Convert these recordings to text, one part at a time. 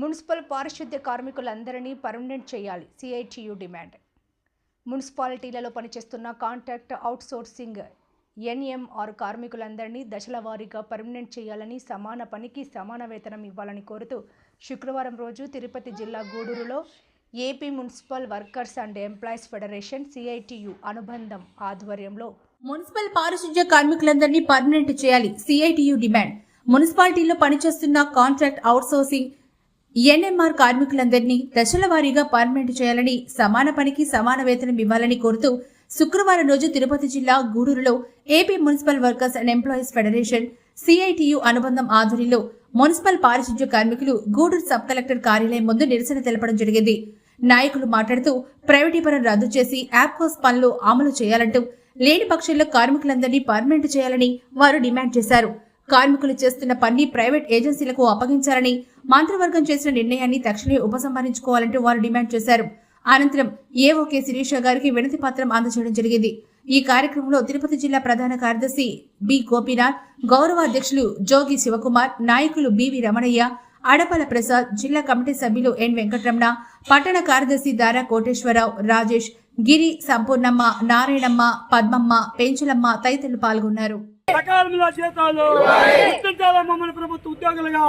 Municipal పారిశుద్ధ్య కార్మికులందరినీ permanent చేయాలి సిఐటియు డిమాండ్. మున్సిపాలిటీలలో పనిచేస్తున్న కాంట్రాక్ట్ అవుట్సోర్సింగ్ ఎన్ఎంఆర్ కార్మికులందరినీ దశల వారీగా పర్మనెంట్ చేయాలని సమాన పనికి సమాన వేతనం ఇవ్వాలని కోరుతూ శుక్రవారం రోజు తిరుపతి జిల్లా గూడూరులో AP municipal workers and employees federation CITU అనుబంధం ఆధ్వర్యంలో మున్సిపల్ పారిశుధ్య కార్మికులందరినీ పర్మనెంట్ చేయాలి సిఐటియు డిమాండ్. మున్సిపాలిటీలో పనిచేస్తున్న కాంట్రాక్ట్ అవుట్సోర్సింగ్ ఎన్ఎంఆర్ కార్మికులందరినీ దశల వారీగా పర్మనెంట్ చేయాలని సమాన పనికి సమాన వేతనం ఇవ్వాలని కోరుతూ శుక్రవారం రోజు తిరుపతి జిల్లా గూడూరులో AP municipal workers and employees federation CITU అనుబంధం ఆధ్వర్యంలో మున్సిపల్ పారిశుధ్య కార్మికులు గూడూరు సబ్ కలెక్టర్ కార్యాలయం ముందు నిరసన తెలపడం జరిగింది. నాయకులు మాట్లాడుతూ ప్రైవేటీకరణ రద్దు చేసి యాప్కోస్ పనులు అమలు చేయాలంటూ లేని పక్షంలో కార్మికులందరినీ పర్మనెంట్ చేయాలని వారు డిమాండ్ చేశారు. కార్మికులు చేస్తున్న పని ప్రైవేట్ ఏజెన్సీలకు అప్పగించాలని మంత్రివర్గం చేసిన నిర్ణయాన్ని తక్షణమే ఉపసంహరించుకోవాలంటూ వారు డిమాండ్ చేశారు. అనంతరం ఏఓ శిరీష గారికి వినతి పత్రం అందజేయడం జరిగింది. ఈ కార్యక్రమంలో తిరుపతి జిల్లా ప్రధాన కార్యదర్శి బి గోపీనాథ్ గౌరవ అధ్యక్షులు జోగి శివకుమార్ నాయకులు బివి రమణయ్య అడపల ప్రసాద్ జిల్లా కమిటీ సభ్యులు ఎన్ వెంకటరమణ పట్టణ కార్యదర్శి దారా కోటేశ్వరరావు రాజేష్ గిరి సంపూర్ణమ్మ నారాయణమ్మ పద్మమ్మ పెంచులమ్మ తదితరులు పాల్గొన్నారు. సకాలంలో జీతాలు గుర్తించాలా మమ్మల్ని ప్రభుత్వ ఉద్యోగులుగా?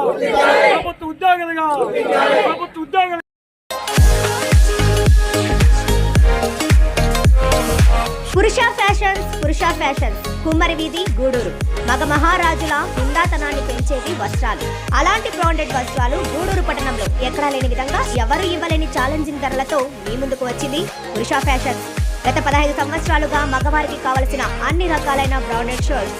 ప్రభుత్వ ఉద్యోగులుగా? ప్రభుత్వ ఉద్యోగులు పురుష ఫ్యాషన్స్ పురుష ఫ్యాషన్స్. కుమ్మరి వీధి గూడూరు. మగ మహారాజుల హుందాతనాన్ని పెంచేవి వస్త్రాలు. అలాంటి బ్రాండెడ్ వస్త్రాలు గూడూరు పట్టణంలో ఎక్కడా లేని విధంగా ఎవరు ఇవ్వలేని ఛాలెంజింగ్ ధరలతో మీ ముందుకు వచ్చింది పురుష ఫ్యాషన్స్. గత పదహైదు సంవత్సరాలుగా మగవారికి కావలసిన అన్ని రకాలైన branded shirts